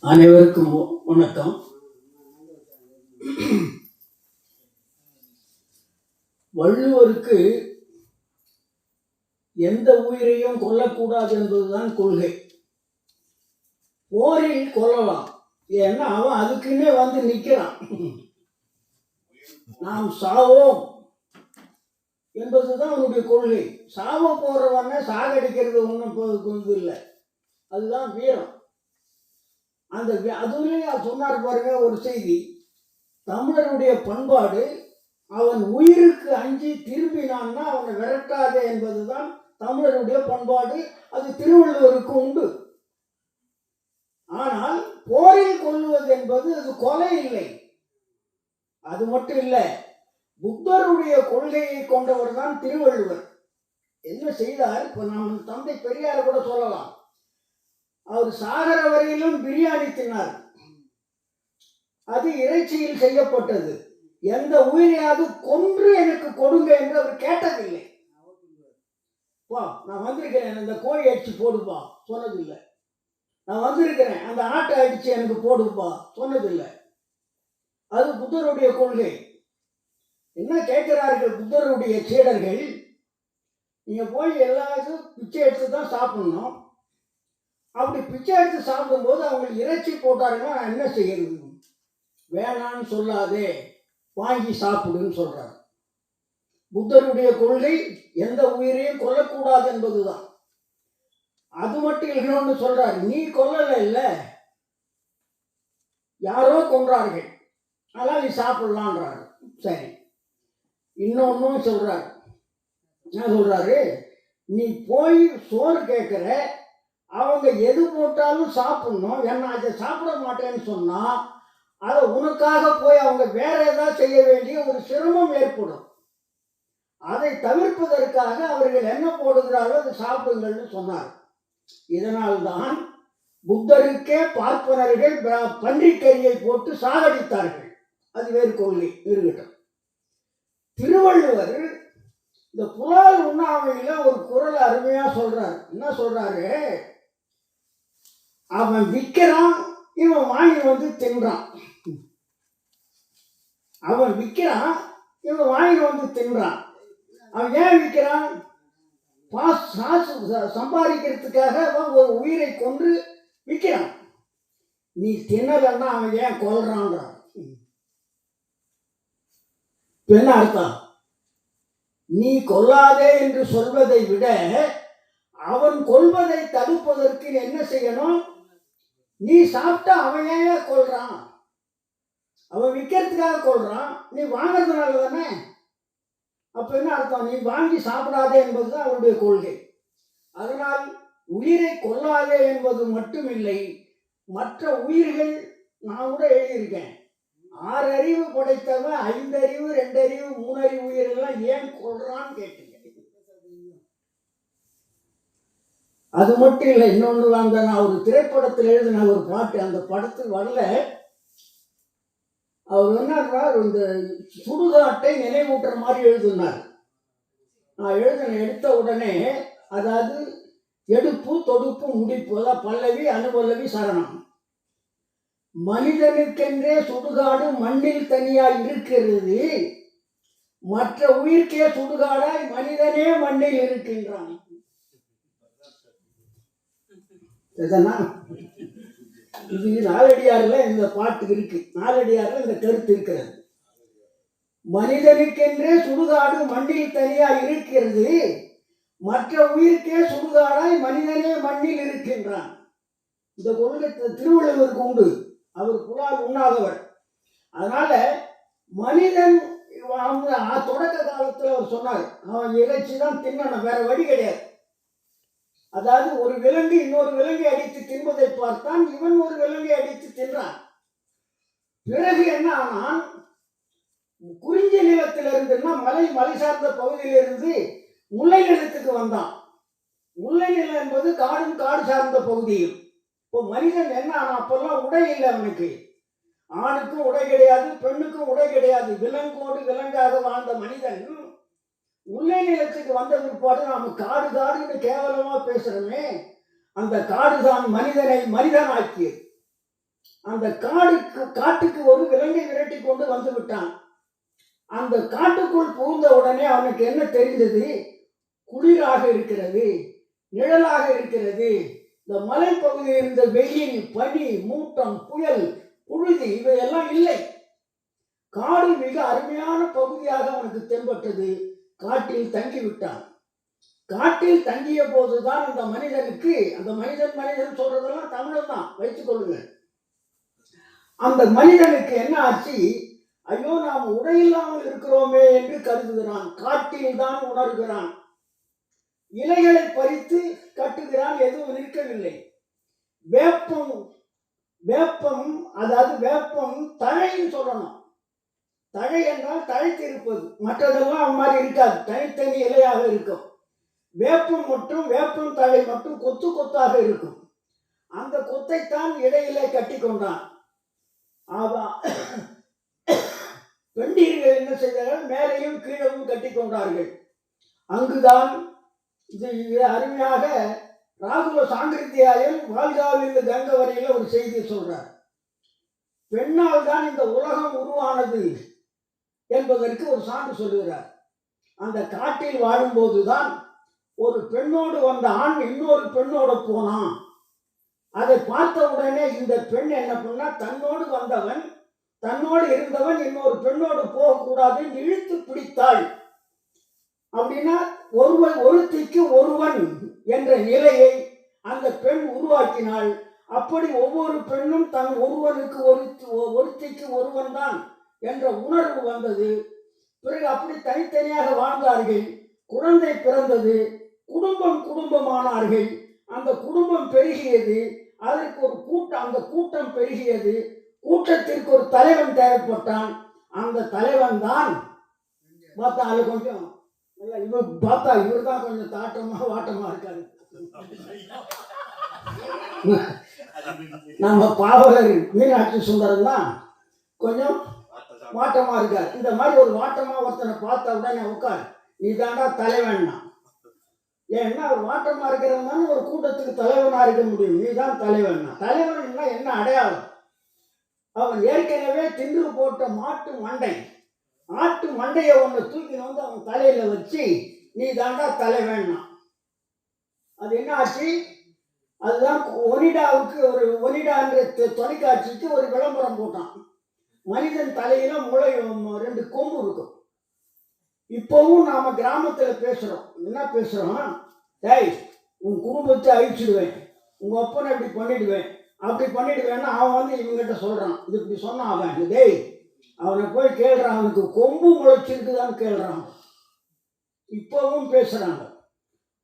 அனைவருக்கும் வணக்கம். வள்ளுவருக்கு எந்த உயிரையும் கொல்லக்கூடாது என்பதுதான் கொள்கை. போரில் கொல்லலாம். ஏன்னா அவன் அதுக்குன்னே வந்து நிற்கிறான் நாம் சாவோம் என்பதுதான் அவனுடைய கொள்கை. சாவ போறவன சாகடிக்கிறது ஒன்றும் இல்லை. அதுதான் வீரம். அந்த அதுவுமே சொன்னார் பாருங்க ஒரு செய்தி. தமிழருடைய பண்பாடு அவன் உயிருக்கு அஞ்சி திரும்பினான்னா அவனை விரட்டாதே என்பதுதான் தமிழருடைய பண்பாடு. அது திருவள்ளுவருக்கு உண்டு. ஆனால் போரில் கொள்ளுவது என்பது அது கொலை இல்லை. அது மட்டும் இல்லை புத்தருடைய கொள்கையை கொண்டவர் தான் திருவள்ளுவர். என்ன செய்தார்? இப்போ நாம் தந்தை பெரியார் கூட சொல்லலாம். அவர் சாகர வரையிலும் பிரியாணி தின்னார். அது இறைச்சியில் செய்யப்பட்டது. எந்த உயிரையாவது கொன்று எனக்கு கொடுங்க என்று அவர் கேட்டதில்லை. வா நான் வந்திருக்கிறேன். இந்த கோழி அடிச்சு போடுப்பா. சொன்னதில்லை. நான் வந்திருக்கிறேன். அந்த ஆட்டை அடிச்சு எனக்கு போடுப்பா. சொன்னதில்லை. அது புத்தருடைய கொள்கை. என்ன கேட்கிறார்கள் புத்தருடைய சீடர்கள்? நீங்க போய் எல்லா இதுவும் பிச்சை எடுத்து தான் சாப்பிடணும். அப்படி பிச்சை எடுத்து சாப்பிடும்போது அவங்க இறைச்சி போட்டாருன்னா நான் என்ன செய்யறது வேணான்னு சொல்லாதே வாங்கி சாப்பிடுன்னு சொல்றார். புத்தருடைய கொள்கை எந்த உயிரையும் கொல்லக்கூடாது என்பதுதான். அது மட்டும் இல்லைன்னு சொல்றார். நீ கொல்லல இல்ல. யாரோ கொன்றார்கள். ஆனால் நீ சாப்பிடலான்றாரு. சரி. இன்னொன்னும் சொல்றாரு. என்ன சொல்றாரு? நீ போய் சோறு கேட்குற அவங்க எது போட்டாலும் சாப்பிடணும். என்ன அதை சாப்பிட மாட்டேன்னு சொன்னால் அதை உனக்காக போய் அவங்க வேற ஏதாவது செய்ய வேண்டிய ஒரு சிரமம் ஏற்படும். அதை தவிர்ப்பதற்காக அவர்கள் என்ன போடுகிறாரோ அதை சாப்பிடுங்கள்னு சொன்னார். இதனால்தான் புத்தருக்கே பார்ப்பனர்கள் ப- பன்றிக்கறியை போட்டு சாகடித்தார்கள். அது வேறு கொள்கை இருக்கட்டும். திருவள்ளுவர் இந்த புலால் உண்ணாமையில ஒரு குரல் அருமையா சொல்றார். என்ன சொல்றாரு? அவன் விற்கிறான் இவன் வாங்கி வந்து தின்றான். அவன் விற்கிறான் இவன் வாங்கி வந்து தின்றான். அவன் ஏன் விற்கிறான் பாஸ் காசு ச- சம்பாதிக்கிறதுக்காக அவன் ஒரு உயிரை கொன்று விற்கிறான் நீ தின்னலன்னா அவன் ஏன் கொல்றான்றான்? என்ன அர்த்தம். நீ கொல்லாதே என்று சொல்வதை விட அவன் கொல்வதை தடுப்பதற்கு என்ன செய்யணும்? நீ சாப்பிட்டா அவன் ஏன் கொள்றான் அவன் விற்கிறதுக்காக கொள்றான் நீ வாங்குறதுனால தானே? அப்போ என்ன அர்த்தம்? நீ வாங்கி சாப்பிடாதே என்பது தான் அவருடைய கொள்கை. அதனால் உயிரை கொல்லாதே என்பது மட்டுமில்லை மற்ற உயிர்கள் நான் கூட எழுதியிருக்கேன். ஆறு அறிவு படைத்தவன் ஐந்தறிவு ரெண்டறிவு மூணறிவு மூணு அறிவு உயிரெல்லாம் ஏன் கொள்றான்னு கேட்டீங்க. அது மட்டும் இல்லை இன்னொன்று அந்த நான் ஒரு திரைப்படத்தில் எழுதின ஒரு பாட்டு அந்த படத்துக்கு வரல. அவர் என்ன இந்த சுடுகாட்டை நினைவூட்டுற மாதிரி எழுதினார். நான் எழுதின எடுத்த உடனே அதாவது எடுப்பு தொடுப்பு முடிப்பு அதாவது பல்லவி அனுபல்லவி சரணம். மனிதனுக்கென்றே சுடுகாடு மண்ணில் தனியாய் இருக்கிறது. மற்ற உயிர்க்கே சுடுகாடாய் மனிதனே மண்ணில் இருக்கின்றான். இதெல்லாம் இது நாலடியாரில் இந்த பாட்டு இருக்கு. நாலடியாரில் இந்த கருத்து இருக்கிறது. மனிதனுக்கென்றே சுடுகாடு மண்ணில் தனியா இருக்கிறது. மற்ற உயிருக்கே சுடுகாடாய் மனிதனே மண்ணில் இருக்கின்றான். இந்த கொள்கை திருவள்ளுவருக்கு உண்டு. அவர் புலால் உண்ணாதவர். அதனால மனிதன் அவங்க தொடக்க காலத்தில் அவர் சொன்னார் அவன் இறைச்சி தான் தின்னணும். வேற வழி கிடையாது. அதாவது ஒரு விலங்கு இன்னொரு விலங்கை அடித்து தின்பதை பார்த்தான். இவன் ஒரு விலங்கை அடித்து தின்றான். பிறகு என்ன ஆனான்? குறிஞ்ச நிலத்திலிருந்துன்னா மலை மலை சார்ந்த பகுதியிலிருந்து முல்லை நிலத்துக்கு வந்தான். முல்லை நிலம் என்பது காடும் காடு சார்ந்த பகுதியும். இப்போ மனிதன் என்ன ஆனால் அப்பெல்லாம் உடை இல்லை அவனுக்கு. ஆணுக்கும் உடை கிடையாது பெண்ணுக்கும் உடை கிடையாது. விலங்கோடு விலங்காக வாழ்ந்த மனிதன் முல்லை நிலத்துக்கு வந்த பிற்பாடு நாம் காடு காடுன்னு கேவலமாக பேசுகிறோமே அந்த காடுதான் மனிதனை மனிதனாக்கியது. அந்த காடுக்கு காட்டுக்கு ஒரு விலங்கை விரட்டி கொண்டு வந்து விட்டான். அந்த காட்டுக்குள் புகுந்த உடனே அவனுக்கு என்ன தெரிந்தது? குளிராக இருக்கிறது நிழலாக இருக்கிறது. இந்த மலைப்பகுதியில் இருந்த வெயில் பனி மூட்டம் புயல் புழுதி இவையெல்லாம் இல்லை. காடு மிக அருமையான பகுதியாக அவனுக்கு தென்பட்டது. காட்டில் தங்கி விட்டான் காட்டில் தங்கிய போதுதான் அந்த மனிதனுக்கு அந்த மனிதன் மனிதன் சொல்றதெல்லாம் தமிழன் தான் வைத்துக் கொள்ளுங்கள் அந்த மனிதனுக்கு என்ன ஆச்சு? ஐயோ நாம் உடையில்லாமல் இருக்கிறோமே என்று கருதுகிறான். காட்டில் தான் உணர்கிறான். இலைகளை பறித்து கட்டுகிறான் எதுவும் நிற்கவில்லை வேப்பம் வேப்பம் அதாவது வேப்பம் தழைன்னு சொல்லணும். தழை என்றால் தழைத்து இருப்பது. மற்றதெல்லாம் அது மாதிரி இருக்காது. தனித்தனி இலையாக இருக்கும். வேப்பம் மற்றும் வேப்பம் தழை மட்டும் கொத்து கொத்தாக இருக்கும். அந்த கொத்தைத்தான் இடையிலே கட்டி கொண்டான். ஆவா. பெண்டீர்கள் என்ன செய்தார்கள்? மேலையும் கீழவும் கட்டி கொண்டார்கள். அங்குதான் இது இது அருமையாக ராகுல சாங்கிருத்தியாயன் வாழ்காவிலிருந்து கங்கை வரையில ஒரு செய்தி சொல்றார். பெண்ணால் தான் இந்த உலகம் உருவானது. என்பதற்கு ஒரு சான்று சொல்லுகிறார். அந்த காட்டில் வாழும்போதுதான் ஒரு பெண்ணோடு வந்த ஆண் இன்னொரு பெண்ணோடு போனான். அதை பார்த்த உடனே இந்த பெண் என்ன பண்ணா தன்னோடு வந்தவன் தன்னோடு இருந்தவன் இன்னொரு பெண்ணோடு போகக்கூடாது இழுத்து பிடித்தாள். அப்படின்னா ஒருவன் ஒருத்திக்கு ஒருவன் என்ற நிலையை அந்த பெண் உருவாக்கினாள். அப்படி ஒவ்வொரு பெண்ணும் தன் ஒருவனுக்கு ஒருத்தி ஒருத்திக்கு ஒருவன் தான் என்ற உணர்வு வந்தது. பிறகு அப்படி தனித்தனியாக வாழ்ந்தார்கள். குழந்தை பிறந்தது. குடும்பம் குடும்பமானார்கள். அந்த குடும்பம் பெருகியது. அதற்கு ஒரு கூட்டம் அந்த கூட்டம் பெருகியது. கூட்டத்திற்கு ஒரு தலைவன் தேவைப்பட்டான். அந்த தலைவன் தான் பார்த்தா அது கொஞ்சம் நல்லா இவர் பார்த்தா இவர் தான் கொஞ்சம் தாட்டமா வாட்டமா இருக்காரு. நம்ம பாவலர் மீனாட்சி சுந்தரம் தான் கொஞ்சம் வாட்டமா இருக்கார். இந்த மாதிரி ஒரு வாட்டமா ஒருத்தனை பார்த்தா உடனே உட்கார். நீ தாண்டா தலைவன்னா. ஏன்னா ஒரு வாட்டமா இருக்கிறவன் தானே ஒரு கூட்டத்துக்கு தலைவனா இருக்க முடியும். நீ தான் தலைவன்னா. தலைவன்னா என்ன அடையாளம்? அவன் ஏற்கனவே தின்று போட்ட மாட்டு மண்டை. ஆட்டு மண்டையை ஒன்று தூக்கின்னு வந்து அவன் தலையில வச்சு நீ தாண்டா தலைவன்னா. அது என்ன ஆச்சு? அதுதான் ஒனிடாவுக்கு ஒரு ஒனிடான்ற தொலைக்காட்சிக்கு ஒரு விளம்பரம் போட்டான். மனிதன் தலையில முளை ரெண்டு கொம்பு இருக்கும். இப்போவும் நாம கிராமத்துல பேசுறோம். என்ன பேசுறோம் டேய் உன் குடும்பத்தை அழிச்சிடுவேன். உங்க அப்பனை இப்படி பண்ணிடுவேன். அப்படி பண்ணிடுவேன்னா அவன் வந்து இவங்ககிட்ட சொல்றான். இது இப்படி சொன்னான் அவன் டேய் அவனை போய் கேள்றான். அவனுக்கு கொம்பு முளைச்சிருக்குதான்னு கேள்றான். இப்பவும் பேசுறாங்க.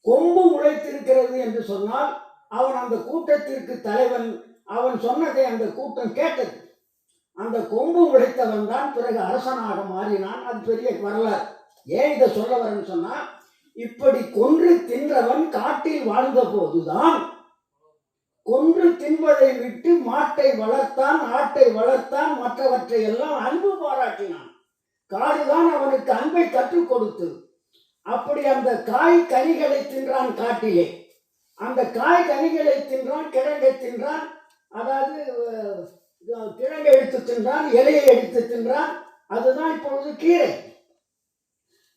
கொம்பு முளைத்திருக்கிறது என்று சொன்னால் அவன் அந்த கூட்டத்திற்கு தலைவன் அவன் சொன்னதை அந்த கூட்டம் கேட்டது. அந்த கொம்பு உழைத்தவன் தான் பிறகு அரசனாக மாறினான். அது பெரிய வரலாறு. ஏன் இதை சொல்ல வரேன்னு சொன்னா இப்படி கொன்று தின்றவன் காட்டில் வாழ்ந்த போதுதான் கொன்று தின்பதை விட்டு மாட்டை வளர்த்தான் ஆட்டை வளர்த்தான் மற்றவற்றை எல்லாம் அன்பு பாராட்டினான். காடுதான் அவனுக்கு அன்பை கற்றுக் கொடுத்தது அப்படி அந்த காய் கனிகளை தின்றான் காட்டிலே. அந்த காய் கனிகளை தின்றான் கிழங்கை தின்றான் அதாவது கிழங்கை எடுத்து தின்றான் இலையை எடுத்து தின்றான் அதுதான் இப்பொழுது கீரை.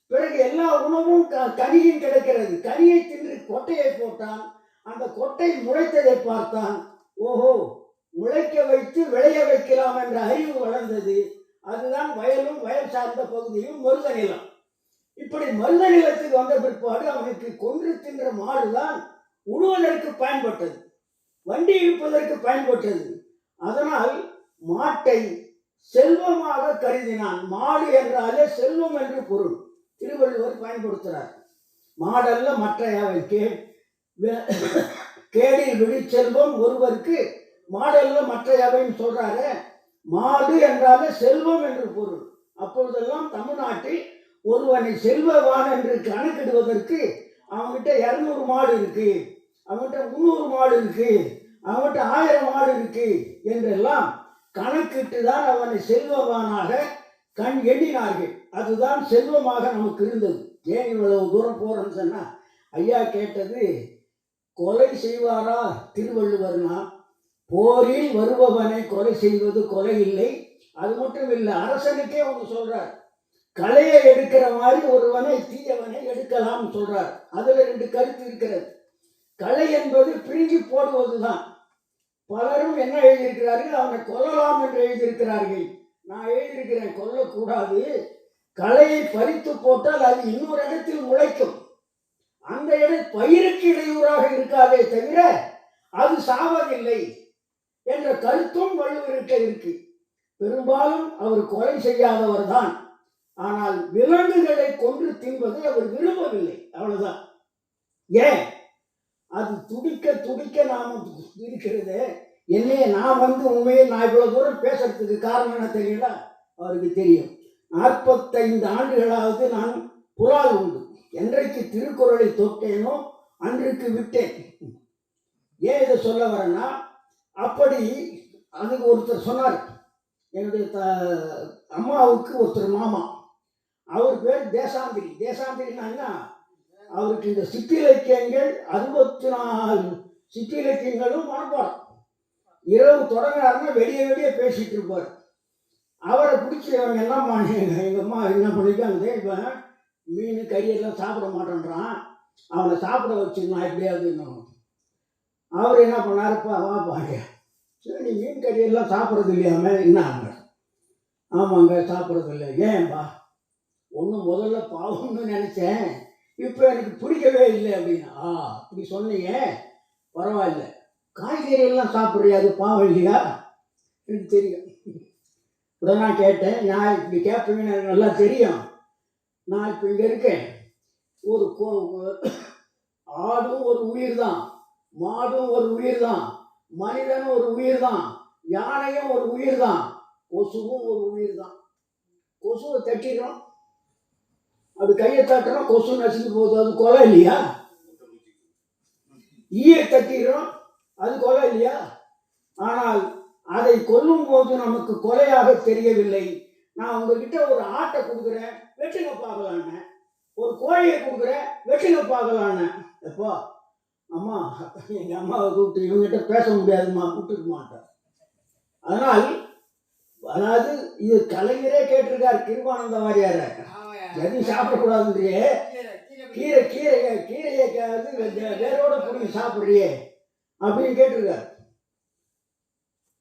பிறகு எல்லா உணவும் க- கனியும் கிடைக்கிறது. கனியை தின்று கொட்டையை போட்டான். அந்த கொட்டை முளைத்ததை பார்த்தான். ஓஹோ முளைக்க வைத்து விளைய வைக்கலாம் என்ற அறிவு வளர்ந்தது. அதுதான் வயலும் வயல் சார்ந்த பகுதியும் மருத நிலம். இப்படி மருத நிலத்துக்கு வந்த பிற்பாடு அவனுக்கு கொன்று தின்ற மாடுதான் உழுவதற்கு பயன்பட்டது. வண்டி இழுப்பதற்கு பயன்பட்டது. அதனால் மாட்டை செல்வமாக கருதினான். மாடு என்றாலே செல்வம் என்று பொருள். திருவள்ளுவர் பயன்படுத்துகிறார் மாடல்ல மற்றையவை கே கேடில் விழிச்செல்வம் ஒருவருக்கு மாடல்ல மற்றையவைன்னு சொல்றாரு. மாடு என்றாலே செல்வம் என்று பொருள். அப்பொழுதெல்லாம் தமிழ்நாட்டில் ஒருவனை செல்வவான் என்று கணக்கிடுவதற்கு அவன்கிட்ட இரநூறு மாடு இருக்கு. அவன்கிட்ட முந்நூறு மாடு இருக்கு. அவன்கிட்ட ஆயிரம் மாடு இருக்கு என்றெல்லாம் கணக்கிட்டு தான் அவனை செல்வவானாக கண் எண்ணினார்கள். அதுதான் செல்வமாக நமக்கு இருந்தது. ஏன் இவ்வளவு தூரம் போறேன்னு சொன்னா ஐயா கேட்டது கொலை செய்வாரா திருவள்ளுவர்னா போரில் வருபவனை கொலை செய்வது கொலை இல்லை. அது மட்டும் இல்லை அரசனுக்கே ஒன்று சொல்றார். கலையை எடுக்கிற மாதிரி ஒருவனை தீயவனை எடுக்கலாம்னு சொல்றார். அதுல ரெண்டு கருத்து இருக்கிறது. கலை என்பது பிரிஞ்சு போடுவது தான் பலரும் என்ன எழுதியிருக்கிறார்கள்? அவனை கொல்லலாம் என்று எழுதியிருக்கிறார்கள். நான் எழுதியிருக்கிறேன் கொல்லக்கூடாது. களையை பறித்து போட்டால் அது இன்னொரு இடத்தில் முளைக்கும். அந்த இடம் பயிருக்கு இடையூறாக இருக்காதே தவிர அது சாவதில்லை என்ற கருத்தும் வலுவிருக்க இருக்கு. பெரும்பாலும் அவர் கொலை செய்யாதவர் தான். ஆனால் விலங்குகளை கொன்று தின்பதை அவர் விரும்பவில்லை. அவ்வளவுதான். ஏன்? அது துடிக்க துடிக்க நாம இருக்கிறது. என்னையே நான் வந்து உண்மையை நான் இவ்வளோ தூரம் பேசுறதுக்கு காரணம் என்ன தெரியல அவருக்கு தெரியும். நாற்பத்தைந்து ஆண்டுகளாவது நான் புலால் உண்டு. என்றைக்கு திருக்குறளை தொட்டேனோ அன்றைக்கு விட்டேன். ஏன் இதை சொல்ல வரேன்னா அப்படி அதுக்கு ஒருத்தர் சொன்னார். என்னுடைய த அம்மாவுக்கு ஒருத்தர் மாமா. அவர் பேர் தேசாந்திரி. தேசாந்திரினா என்ன? அவருக்கு இந்த சிற்றிலக்கியங்கள் அறுபத்தி நாலு சிற்றிலக்கியங்களும் மனப்பாடம். இரவு தொடங்குறாருன்னா வெளியே வெளியே பேசிட்டு இருப்பார். அவரை பிடிச்சி அவங்க என்ன எங்கள் அம்மா என்ன பண்ணியிருக்காங்க இவன் மீன் கறியெல்லாம் சாப்பிட மாட்டேன்றான். அவனை சாப்பிட வச்சிருந்தான் நான் எப்படியாவது அவர் என்ன பண்ணாருப்பா வா பாங்க சரி நீ மீன் கறியெல்லாம் சாப்பிட்றது இல்லையாம என்னாங்க ஆமாங்க சாப்பிட்றது இல்லை. ஏன்பா? ஒன்று முதல்ல பாவம்னு நினச்சேன். இப்போ எனக்கு பிடிக்கவே இல்லை அப்படின்னு. ஆ அப்படி சொன்னீங்க. பரவாயில்ல. காய்கறி எல்லாம் சாப்பிட்றியா அது பாவம் இல்லையா? எனக்கு தெரியும். உடனே நான் கேட்டேன் நான் இப்படி கேட்பீங்கன்னு எனக்கு நல்லா தெரியும். நான் இப்போ இங்கே இருக்கேன். ஒரு கோ- ஆடும் ஒரு உயிர் தான் மாடும் ஒரு உயிர் தான் மனிதனும் ஒரு உயிர் தான் யானையும் ஒரு உயிர் தான் கொசுவும் ஒரு உயிர் தான் கொசுவை தட்டிடுறோம். அது கையை தட்டுறோம் கொசு நசுங்கி போகுது. அது கொலை இல்லையா? ஈயை தட்டிடுறோம் அது கொலை இல்லையா? ஆனால் அதை கொல்லும் போது நமக்கு கொலையாக தெரியவில்லை. நான் உங்ககிட்ட ஒரு ஆட்டை கொடுக்குறேன் வெட்டுங்க பார்க்கலான்னு. ஒரு கோழியை கொடுக்குறேன் வெட்டுங்க பார்க்கலான்னு. எப்போ அம்மா எங்கள் அம்மாவை கூப்பிட்டு இவங்ககிட்ட பேச முடியாதும்மா கூப்பிட்டுக்க மாட்டேன். அதனால் அதாவது இது கலைஞரே கேட்டிருக்கார் கிருபானந்த வாரியார. எதையும் சாப்பிடக்கூடாதுன்றியே கீரை கீரை கீரையை வந்து வேரோட பிடிங்கி சாப்பிட்றியே அப்படின்னு கேட்டிருக்காரு.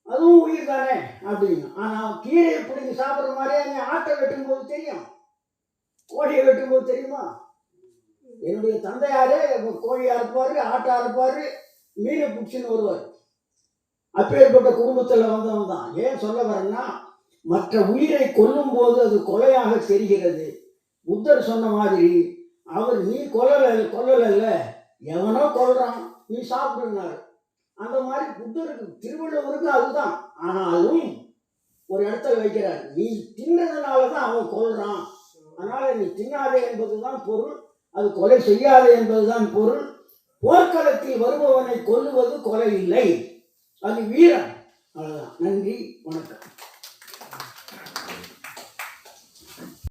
அதுவும் உயிர் தானே அப்படின்னு. ஆனால் கீரையை பிடிங்கி சாப்பிட்ற மாதிரியே ஆட்டை வெட்டும்போது தெரியும். கோழியை வெட்டும்போது தெரியுமா? என்னுடைய தந்தையாரே கோழியாக இருப்பார் ஆட்டாக இருப்பார் மீனை பிடிச்சின்னு வருவார். அப்பேற்பட்ட குடும்பத்தில் வந்தவன் தான். ஏன் சொல்ல வரேன்னா மற்ற உயிரை கொல்லும் போது அது கொலையாக தெரிகிறது. புத்தர் சொன்ன மாதிரி அவர் நீ கொல்லல கொல்லல எவனோ கொல்றான். நீ சாப்பிடுனாரு. அந்த மாதிரி புத்தருக்கு திருவள்ளுவருக்கு அதுதான். ஆனாலும் ஒரு இடத்துல வைக்கிறார். நீ தின்னதுனால தான் அவன் கொள்றான் அதனால நீ தின்னாதே என்பதுதான் பொருள். அது கொலை செய்யாதே என்பதுதான் பொருள். போர்க்களத்தில் வருபவனை கொல்லுவது கொலை இல்லை. அது வீரம். அவ்வளோதான் நன்றி வணக்கம்.